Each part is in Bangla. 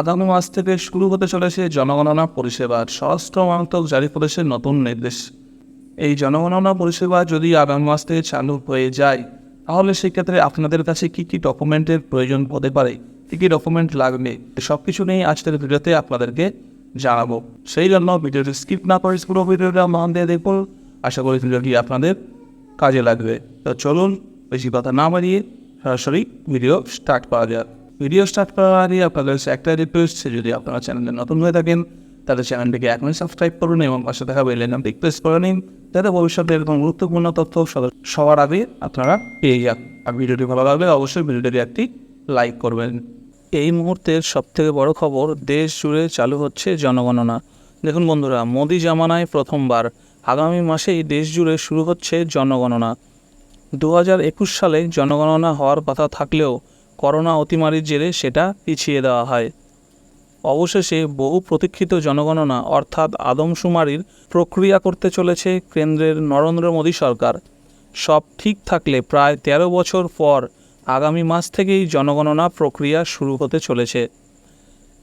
আগামী মাস থেকে শুরু হতে চলেছে জনগণনা পরিষেবার স্বরাষ্ট্র মন্ত্রক জারি করেছে নতুন নির্দেশ। এই জনগণনা পরিষেবা যদি আগামী মাস থেকে চালু হয়ে যায়, তাহলে সেক্ষেত্রে আপনাদের কাছে কী কী ডকুমেন্টের প্রয়োজন হতে পারে? কী কী ডকুমেন্ট লাগবে? সব কিছু নিয়ে আজকের ভিডিওতে আপনাদেরকে জানাব। সেই জন্য ভিডিওটি স্কিপ না করে পুরো ভিডিওটা মন দিয়ে দেখুন। আশা করি ভিডিওটি আপনাদের কাজে লাগবে। তো চলুন, বেশি কথা না বাড়িয়ে সরাসরি ভিডিও স্টার্ট করা যাক। ভিডিও স্টার্ট করার আগে আপনাদের একটা রিকোয়েস্ট যদি আপনারা চ্যানেলে নতুন হয়ে থাকেন তাহলে চ্যানেলটিকে এখনই সাবস্ক্রাইব করুন এবং পাশে থাকা বেল আইকনটি প্রেস করে নিন, যাতে ভবিষ্যতে এরকম গুরুত্বপূর্ণ তথ্য সবার- সবার আগে আপনারা পেয়ে যান। আর ভিডিওটি ভালো লাগলে অবশ্যই ভিডিওটি একটি লাইক করবেন। এই মুহূর্তের সবথেকে বড় খবর, দেশ জুড়ে চালু হচ্ছে জনগণনা। দেখুন বন্ধুরা, মোদি জামানায় প্রথমবার, আগামী মাসেই দেশ জুড়ে শুরু হচ্ছে জনগণনা। দু হাজার একুশ সালে জনগণনা হওয়ার কথা থাকলেও করোনা অতিমারির জেরে সেটা পিছিয়ে দেওয়া হয়। অবশেষে বহু প্রতীক্ষিত জনগণনা অর্থাৎ আদমশুমারির প্রক্রিয়া করতে চলেছে কেন্দ্রের নরেন্দ্র মোদী সরকার। সব ঠিক থাকলে প্রায় ১৩ বছর পর আগামী মাস থেকেই জনগণনা প্রক্রিয়া শুরু হতে চলেছে।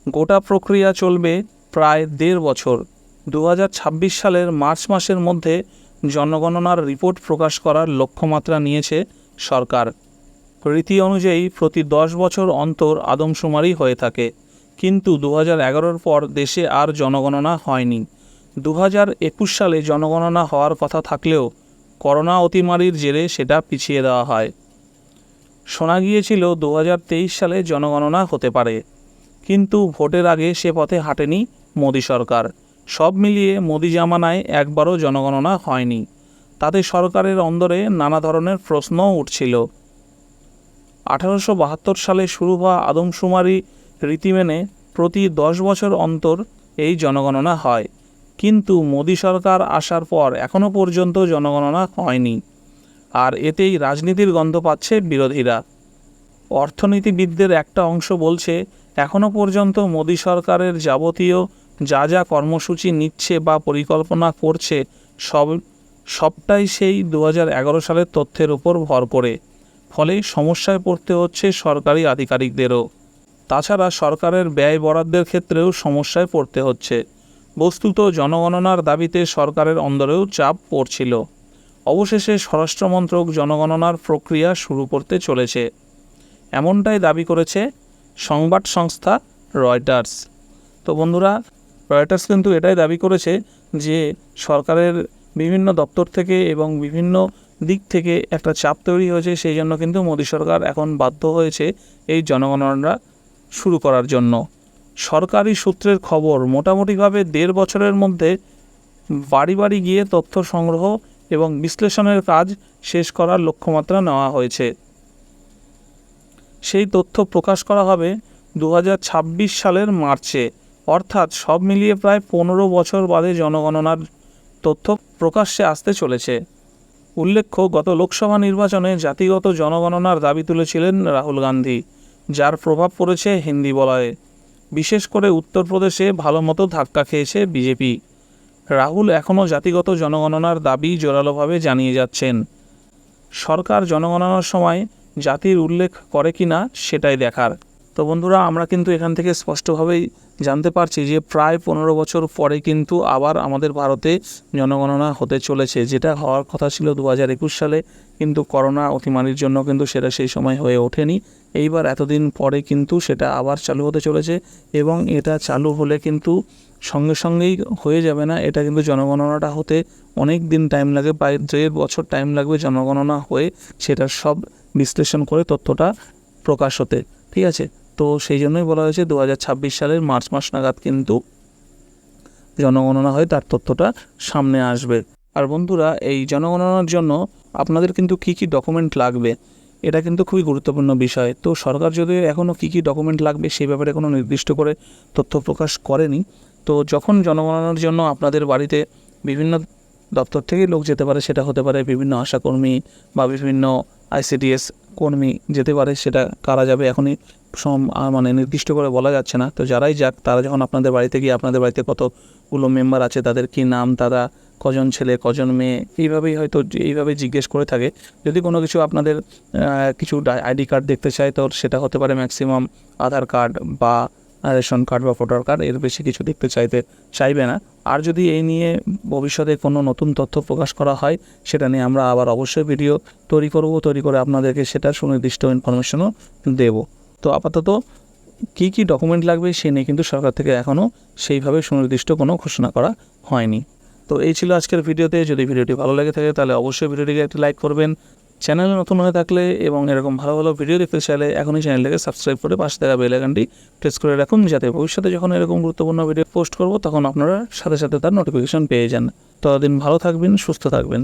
গোটা প্রক্রিয়া চলবে প্রায় দেড় বছর। দু হাজার ছাব্বিশ সালের মার্চ মাসের মধ্যে জনগণনার রিপোর্ট প্রকাশ করার লক্ষ্যমাত্রা নিয়েছে সরকার। রীতি অনুযায়ী প্রতি দশ বছর অন্তর আদমশুমারি হয়ে থাকে। কিন্তু দু হাজার পর দেশে আর জনগণনা হয়নি। দু একুশ সালে জনগণনা হওয়ার কথা থাকলেও করোনা অতিমারির জেরে সেটা পিছিয়ে দেওয়া হয়। শোনা গিয়েছিল দু হাজার তেইশ সালে জনগণনা হতে পারে। কিন্তু ভোটের আগে সে পথে হাঁটেনি মোদী সরকার। সব মিলিয়ে মোদী জামানায় একবারও জনগণনা হয়নি। তাতে সরকারের অন্দরে নানা ধরনের প্রশ্নও উঠছিল। আঠারোশো বাহাত্তর সালে শুরু হওয়া আদমশুমারি রীতি মেনে প্রতি দশ বছর অন্তর এই জনগণনা হয়। কিন্তু মোদী সরকার আসার পর এখনও পর্যন্ত জনগণনা হয়নি। আর এতেই রাজনীতির গন্ধ পাচ্ছে বিরোধীরা। অর্থনীতিবিদদের একটা অংশ বলছে এখনও পর্যন্ত মোদী সরকারের যাবতীয় যা যা কর্মসূচি নিচ্ছে বা পরিকল্পনা করছে সব, সবটাই সেই দু হাজার এগারো সালের তথ্যের উপর ভর করে। ফলে সমস্যায় পড়তে হচ্ছে সরকারি আধিকারিকদেরও। তাছাড়া সরকারের ব্যয় বরাদ্দের ক্ষেত্রেও সমস্যায় পড়তে হচ্ছে। বস্তুত জনগণনার দাবিতে সরকারের অন্দরেও চাপ পড়ছিল। অবশেষে স্বরাষ্ট্রমন্ত্রক জনগণনার প্রক্রিয়া শুরু করতে চলেছে। এমনটাই দাবি করেছে সংবাদ সংস্থা রয়টার্স। তো বন্ধুরা, রয়টার্স কিন্তু এটাই দাবি করেছে যে সরকারের বিভিন্ন দপ্তর থেকে এবং বিভিন্ন দিক থেকে একটা চাপ তৈরি হয়েছে, সেই জন্য কিন্তু মোদী সরকার এখন বাধ্য হয়েছে এই জনগণনা শুরু করার জন্য। সরকারি সূত্রের খবর, মোটামুটিভাবে দেড় বছরের মধ্যে বাড়ি বাড়ি গিয়ে তথ্য সংগ্রহ এবং বিশ্লেষণের কাজ শেষ করার লক্ষ্যমাত্রা নেওয়া হয়েছে। সেই তথ্য প্রকাশ করা হবে দু হাজার ছাব্বিশ সালের মার্চে। অর্থাৎ সব মিলিয়ে প্রায় পনেরো বছর বাদে জনগণনার তথ্য প্রকাশ্যে আসতে চলেছে। উল্লেখ্য, গত লোকসভা নির্বাচনে জাতিগত জনগণনার দাবি তুলেছিলেন রাহুল গান্ধী, যার প্রভাব পড়েছে হিন্দি বলয়ে। বিশেষ করে উত্তরপ্রদেশে ভালো মতো ধাক্কা খেয়েছে বিজেপি। রাহুল এখনও জাতিগত জনগণনার দাবি জোরালোভাবে জানিয়ে যাচ্ছেন। সরকার জনগণনার সময় জাতির উল্লেখ করে কি না সেটাই দেখার। তো বন্ধুরা, আমরা কিন্তু এখান থেকে স্পষ্টভাবেই জানতে পারছি যে প্রায় পনেরো বছর পরে কিন্তু আবার আমাদের ভারতে জনগণনা হতে চলেছে। যেটা হওয়ার কথা ছিল দু হাজার একুশ সালে, কিন্তু করোনা অতিমারির জন্য কিন্তু সেটা সেই সময় হয়ে ওঠেনি। এইবার এতদিন পরে কিন্তু সেটা আবার চালু হতে চলেছে এবং এটা চালু হলে কিন্তু সঙ্গে সঙ্গেই হয়ে যাবে না। এটা কিন্তু জনগণনাটা হতে অনেক দিন টাইম লাগে, প্রায় দেড় বছর টাইম লাগবে জনগণনা হয়ে সেটার সব বিশ্লেষণ করে তথ্যটা প্রকাশ হতে। ঠিক আছে? তো সেই জন্যই বলা হয়েছে দু হাজার ছাব্বিশ সালের মার্চ মাস নাগাদ কিন্তু জনগণনা হয়ে তার তথ্যটা সামনে আসবে। আর বন্ধুরা, এই জনগণনার জন্য আপনাদের কিন্তু কী কী ডকুমেন্ট লাগবে, এটা কিন্তু খুবই গুরুত্বপূর্ণ বিষয়। তো সরকার যদি এখনও কী কী ডকুমেন্ট লাগবে সেই ব্যাপারে কোনো নির্দিষ্ট করে তথ্য প্রকাশ করেনি, তো যখন জনগণনার জন্য আপনাদের বাড়িতে বিভিন্ন দপ্তর থেকেই লোক যেতে পারে, সেটা হতে পারে বিভিন্ন আশাকর্মী বা বিভিন্ন আইসিডিএস কর্মী যেতে পারে সেটা কারা যাবে এখনই সম মানে নির্দিষ্ট করে বলা যাচ্ছে না। তো যারাই যাক, তারা যখন আপনাদের বাড়িতে গিয়ে আপনাদের বাড়িতে কতগুলো মেম্বার আছে, তাদের কি নাম, তারা কজন ছেলে, কজন মেয়ে, এইভাবেই হয়তো এইভাবে জিজ্ঞেস করে থাকে। যদি কোনো কিছু আপনাদের কিছু আইডি কার্ড দেখতে চায়, তো সেটা হতে পারে ম্যাক্সিমাম আধার কার্ড বা রেশন কার্ড বা ভোটার কার্ড, এর বেশি কিছু দেখতে চাইতে চাইবে না। আর যদি এই নিয়ে ভবিষ্যতে কোনো নতুন তথ্য প্রকাশ করা হয়, সেটা নিয়ে আমরা আবার অবশ্যই ভিডিও তৈরি করব। তৈরি করে আপনাদেরকে সেটা সুনির্দিষ্ট ইনফরমেশনও দেব। তো আপাতত কী কী ডকুমেন্ট লাগবে, সে নিয়ে কিন্তু সরকার থেকে এখনও সেইভাবে সুনির্দিষ্ট কোনো ঘোষণা করা হয়নি। তো এই ছিল আজকের ভিডিওতে। যদি ভিডিওটি ভালো লেগে থাকে, তাহলে অবশ্যই ভিডিওটিকে একটি লাইক করবেন। চ্যানেলে নতুন হয়ে থাকলে এবং এরকম ভালো ভালো ভিডিও দেখতে চাইলে এখনই চ্যানেলটাকে সাবস্ক্রাইব করে পাশে থাকা বেল আইকনটি প্রেস করে রাখুন, যাতে ভবিষ্যতে যখন এরকম গুরুত্বপূর্ণ ভিডিও পোস্ট করব, তখন আপনারা সাথে সাথে তার নোটিফিকেশন পেয়ে যান। ততদিন ভালো থাকবেন, সুস্থ থাকবেন।